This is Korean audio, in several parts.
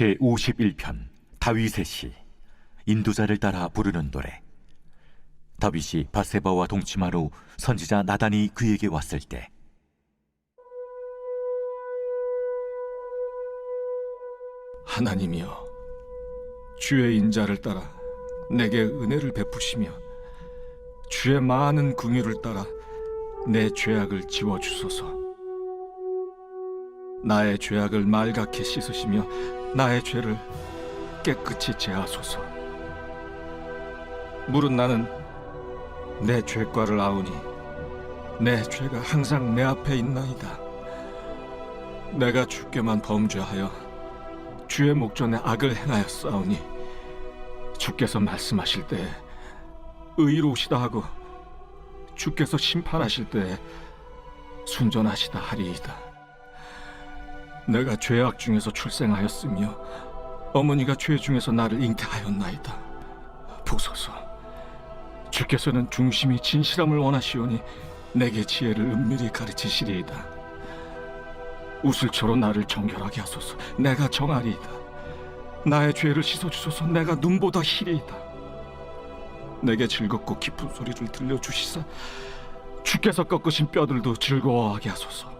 제 51편 다윗의 시 인도자를 따라 부르는 노래. 다윗이 바세바와 동침한 후 선지자 나단이 그에게 왔을 때 하나님이여 주의 인자를 따라 내게 은혜를 베푸시며 주의 많은 궁유를 따라 내 죄악을 지워 주소서. 나의 죄악을 말갛게 씻으시며 나의 죄를 깨끗이 제하소서 물은 나는 내 죄과를 아우니 내 죄가 항상 내 앞에 있나이다 내가 주께만 범죄하여 주의 목전에 악을 행하였사오니 주께서 말씀하실 때 의로우시다 하고 주께서 심판하실 때 순전하시다 하리이다. 내가 죄악 중에서 출생하였으며 어머니가 죄 중에서 나를 잉태하였나이다. 보소서, 주께서는 중심이 진실함을 원하시오니 내게 지혜를 은밀히 가르치시리이다. 우슬초로 나를 정결하게 하소서. 내가 정하리이다. 나의 죄를 씻어 주소서. 내가 눈보다 희리이다. 내게 즐겁고 깊은 소리를 들려 주시사 주께서 꺾으신 뼈들도 즐거워하게 하소서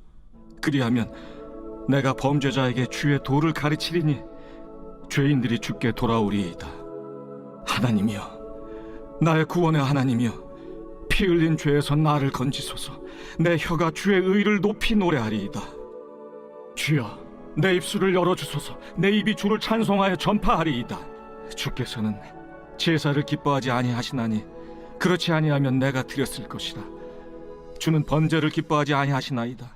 그리하면 내가 범죄자에게 주의 도를 가르치리니 죄인들이 주께 돌아오리이다. 하나님이여, 나의 구원의 하나님이여. 피 흘린 죄에서 나를 건지소서. 내 혀가 주의 의를 높이 노래하리이다. 주여 내 입술을 열어 주소서. 내 입이 주를 찬송하여 전파하리이다. 주께서는 제사를 기뻐하지 아니하시나니 그렇지 아니하면 내가 드렸을 것이다 주는 번제를 기뻐하지 아니하시나이다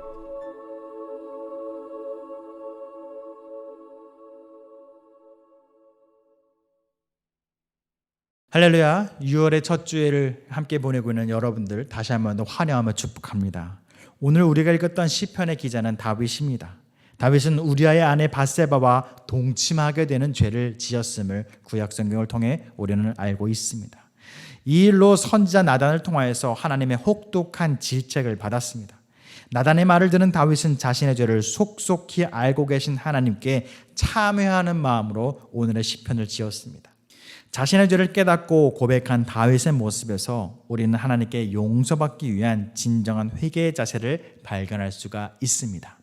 할렐루야. 6월의 첫 주일을 함께 보내고 있는 여러분들 다시 한번 더 환영하며 축복합니다. 오늘 우리가 읽었던 시편의 기자는 다윗입니다. 다윗은 우리아의 아내 바세바와 동침하게 되는 죄를 지었음을 구약 성경을 통해 우리는 알고 있습니다. 이 일로 선지자 나단을 통하여서 하나님의 혹독한 질책을 받았습니다. 나단의 말을 듣는 다윗은 자신의 죄를 속속히 알고 계신 하나님께 참회하는 마음으로 오늘의 시편을 지었습니다. 자신의 죄를 깨닫고 고백한 다윗의 모습에서 우리는 하나님께 용서받기 위한 진정한 회개의 자세를 발견할 수가 있습니다.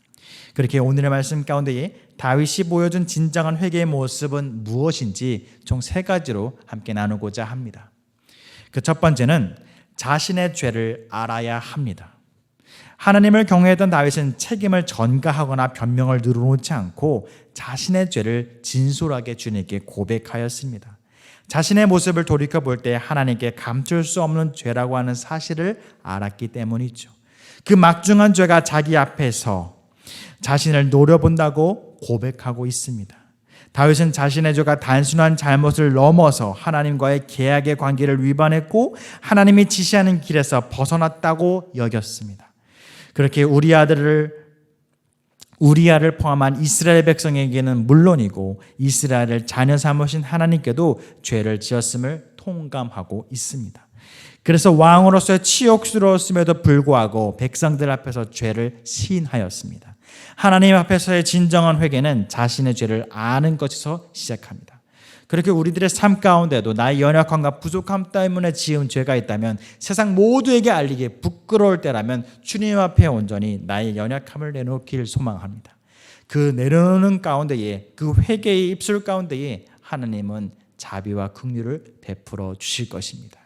그렇게 오늘의 말씀 가운데에 다윗이 보여준 진정한 회개의 모습은 무엇인지 총 세 가지로 함께 나누고자 합니다. 그 첫 번째는 자신의 죄를 알아야 합니다. 하나님을 경외했던 다윗은 책임을 전가하거나 변명을 늘어놓지 않고 자신의 죄를 진솔하게 주님께 고백하였습니다. 자신의 모습을 돌이켜 볼 때 하나님께 감출 수 없는 죄라고 하는 사실을 알았기 때문이죠. 그 막중한 죄가 자기 앞에서 자신을 노려본다고 고백하고 있습니다. 다윗은 자신의 죄가 단순한 잘못을 넘어서 하나님과의 계약의 관계를 위반했고 하나님이 지시하는 길에서 벗어났다고 여겼습니다. 그렇게 우리 아들을 우리아를 포함한 이스라엘 백성에게는 물론이고 이스라엘을 자녀 삼으신 하나님께도 죄를 지었음을 통감하고 있습니다. 그래서 왕으로서의 치욕스러웠음에도 불구하고 백성들 앞에서 죄를 시인하였습니다. 하나님 앞에서의 진정한 회개는 자신의 죄를 아는 것에서 시작합니다. 그렇게 우리들의 삶 가운데도 나의 연약함과 부족함 때문에 지은 죄가 있다면 세상 모두에게 알리기 부끄러울 때라면 주님 앞에 온전히 나의 연약함을 내놓기를 소망합니다. 그 내려놓는 가운데에 그 회개의 입술 가운데에 하나님은 자비와 긍휼을 베풀어 주실 것입니다.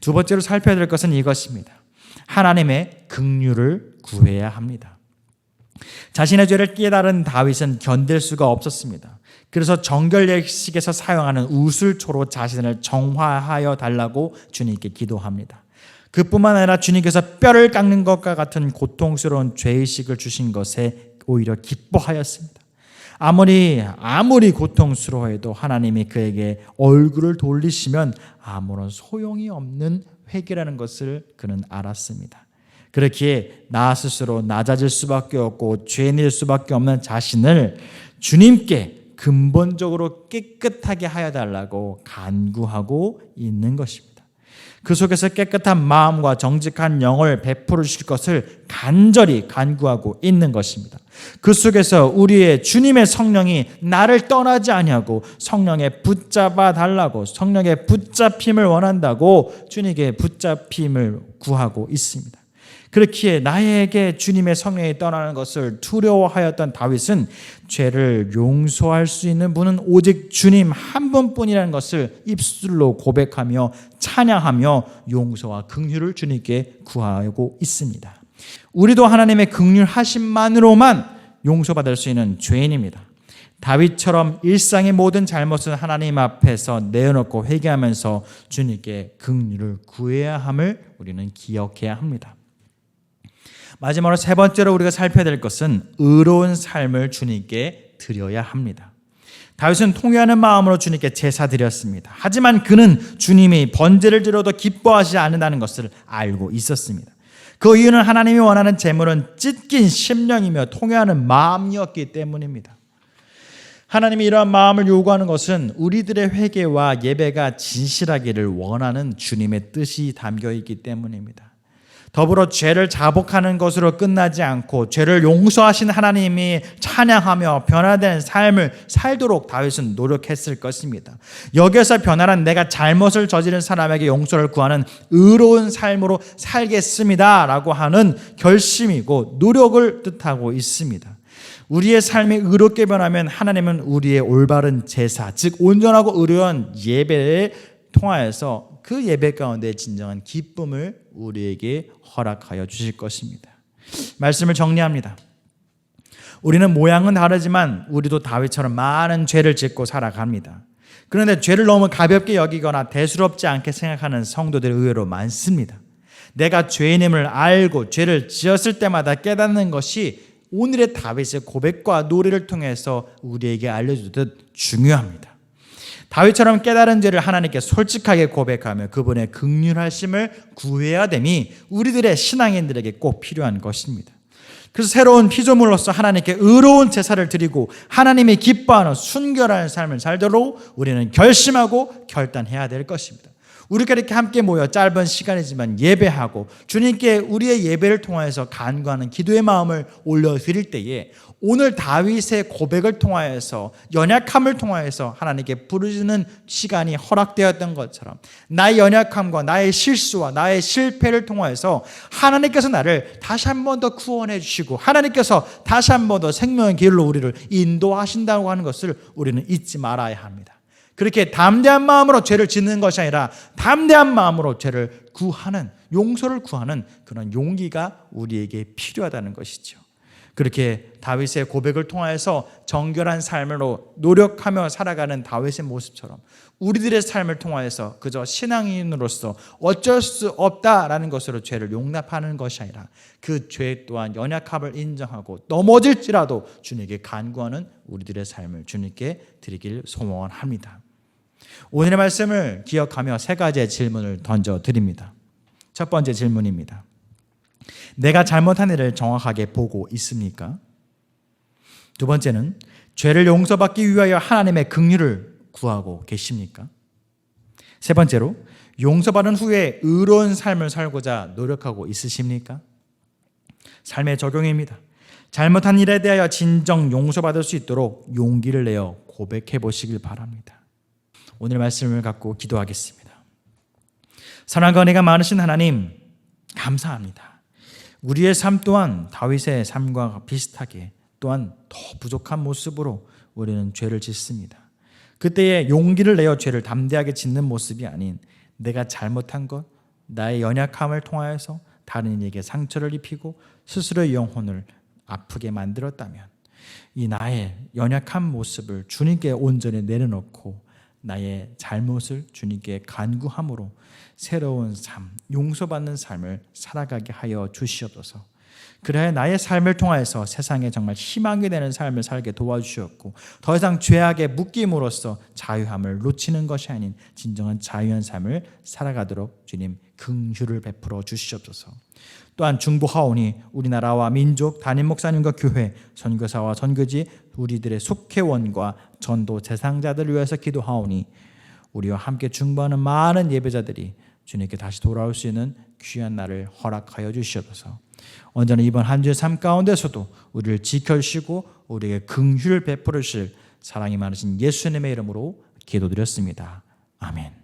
두 번째로 살펴야 될 것은 이것입니다. 하나님의 긍휼을 구해야 합니다. 자신의 죄를 깨달은 다윗은 견딜 수가 없었습니다. 그래서 정결 예식에서 사용하는 우슬초로 자신을 정화하여 달라고 주님께 기도합니다. 그뿐만 아니라 주님께서 뼈를 깎는 것과 같은 고통스러운 죄의식을 주신 것에 오히려 기뻐하였습니다. 아무리 아무리 고통스러워해도 하나님이 그에게 얼굴을 돌리시면 아무런 소용이 없는 회개라는 것을 그는 알았습니다. 그렇기에 나 스스로 낮아질 수밖에 없고 죄낼 수밖에 없는 자신을 주님께 근본적으로 깨끗하게 하여 달라고 간구하고 있는 것입니다. 그 속에서 깨끗한 마음과 정직한 영을 베풀어 주실 것을 간절히 간구하고 있는 것입니다. 그 속에서 우리의 주님의 성령이 나를 떠나지 아니하고 성령에 붙잡아 달라고 성령에 붙잡힘을 원한다고 주님께 붙잡힘을 구하고 있습니다. 그렇기에 나에게 주님의 성령이 떠나는 것을 두려워하였던 다윗은 죄를 용서할 수 있는 분은 오직 주님 한 분뿐이라는 것을 입술로 고백하며 찬양하며 용서와 긍휼을 주님께 구하고 있습니다. 우리도 하나님의 긍휼하심만으로만 용서받을 수 있는 죄인입니다. 다윗처럼 일상의 모든 잘못은 하나님 앞에서 내어놓고 회개하면서 주님께 긍휼을 구해야 함을 우리는 기억해야 합니다. 마지막으로 세 번째로 우리가 살펴야 될 것은 의로운 삶을 주님께 드려야 합니다. 다윗은 통회하는 마음으로 주님께 제사 드렸습니다. 하지만 그는 주님이 번제를 드려도 기뻐하지 않는다는 것을 알고 있었습니다. 그 이유는 하나님이 원하는 제물은 찢긴 심령이며 통회하는 마음이었기 때문입니다. 하나님이 이러한 마음을 요구하는 것은 우리들의 회개와 예배가 진실하기를 원하는 주님의 뜻이 담겨 있기 때문입니다. 더불어 죄를 자복하는 것으로 끝나지 않고 죄를 용서하신 하나님이 찬양하며 변화된 삶을 살도록 다윗은 노력했을 것입니다. 여기에서 변화란 내가 잘못을 저지른 사람에게 용서를 구하는 의로운 삶으로 살겠습니다라고 하는 결심이고 노력을 뜻하고 있습니다. 우리의 삶이 의롭게 변하면 하나님은 우리의 올바른 제사, 즉 온전하고 의로운 예배에 통하여서 그 예배 가운데 진정한 기쁨을 우리에게 허락하여 주실 것입니다. 말씀을 정리합니다. 우리는 모양은 다르지만 우리도 다윗처럼 많은 죄를 짓고 살아갑니다. 그런데 죄를 너무 가볍게 여기거나 대수롭지 않게 생각하는 성도들이 의외로 많습니다. 내가 죄인임을 알고 죄를 지었을 때마다 깨닫는 것이 오늘의 다윗의 고백과 노래를 통해서 우리에게 알려주듯 중요합니다. 다윗처럼 깨달은 죄를 하나님께 솔직하게 고백하며 그분의 극률하심을 구해야 됨이 우리들의 신앙인들에게 꼭 필요한 것입니다. 그래서 새로운 피조물로서 하나님께 의로운 제사를 드리고 하나님이 기뻐하는 순결한 삶을 살도록 우리는 결심하고 결단해야 될 것입니다. 우리가 이렇게 함께 모여 짧은 시간이지만 예배하고 주님께 우리의 예배를 통하여서 간구하는 기도의 마음을 올려드릴 때에 오늘 다윗의 고백을 통하여서 연약함을 통하여서 하나님께 부르짖는 시간이 허락되었던 것처럼 나의 연약함과 나의 실수와 나의 실패를 통하여서 하나님께서 나를 다시 한 번 더 구원해 주시고 하나님께서 다시 한 번 더 생명의 길로 우리를 인도하신다고 하는 것을 우리는 잊지 말아야 합니다. 그렇게 담대한 마음으로 죄를 짓는 것이 아니라 담대한 마음으로 죄를 구하는 용서를 구하는 그런 용기가 우리에게 필요하다는 것이죠. 그렇게 다윗의 고백을 통하여서 정결한 삶으로 노력하며 살아가는 다윗의 모습처럼 우리들의 삶을 통하여서 그저 신앙인으로서 어쩔 수 없다라는 것으로 죄를 용납하는 것이 아니라 그 죄 또한 연약함을 인정하고 넘어질지라도 주님께 간구하는 우리들의 삶을 주님께 드리길 소원합니다. 오늘의 말씀을 기억하며 세 가지의 질문을 던져 드립니다. 첫 번째 질문입니다. 내가 잘못한 일을 정확하게 보고 있습니까? 두 번째는 죄를 용서받기 위하여 하나님의 긍휼을 구하고 계십니까? 세 번째로 용서받은 후에 의로운 삶을 살고자 노력하고 있으십니까? 삶의 적용입니다. 잘못한 일에 대하여 진정 용서받을 수 있도록 용기를 내어 고백해 보시길 바랍니다. 오늘 말씀을 갖고 기도하겠습니다. 사랑과 은혜가 많으신 하나님 감사합니다. 우리의 삶 또한 다윗의 삶과 비슷하게 또한 더 부족한 모습으로 우리는 죄를 짓습니다. 그때에 용기를 내어 죄를 담대하게 짓는 모습이 아닌 내가 잘못한 것, 나의 연약함을 통하여서 다른 이에게 상처를 입히고 스스로의 영혼을 아프게 만들었다면 이 나의 연약한 모습을 주님께 온전히 내려놓고 나의 잘못을 주님께 간구함으로 새로운 삶, 용서받는 삶을 살아가게 하여 주시옵소서. 그래야 나의 삶을 통하여서 세상에 정말 희망이 되는 삶을 살게 도와주셨고 더 이상 죄악에 묶임으로써 자유함을 놓치는 것이 아닌 진정한 자유한 삶을 살아가도록 주님 긍휼을 베풀어 주시옵소서. 또한 중보하오니 우리나라와 민족 담임 목사님과 교회 선교사와 선교지 우리들의 속회원과 전도 대상자들을 위해서 기도하오니 우리와 함께 중보하는 많은 예배자들이 주님께 다시 돌아올 수 있는 귀한 날을 허락하여 주시옵소서. 언제나 이번 한 주의 삶 가운데서도 우리를 지켜주시고 우리에게 긍휼을 베풀으실 사랑이 많으신 예수님의 이름으로 기도드렸습니다. 아멘.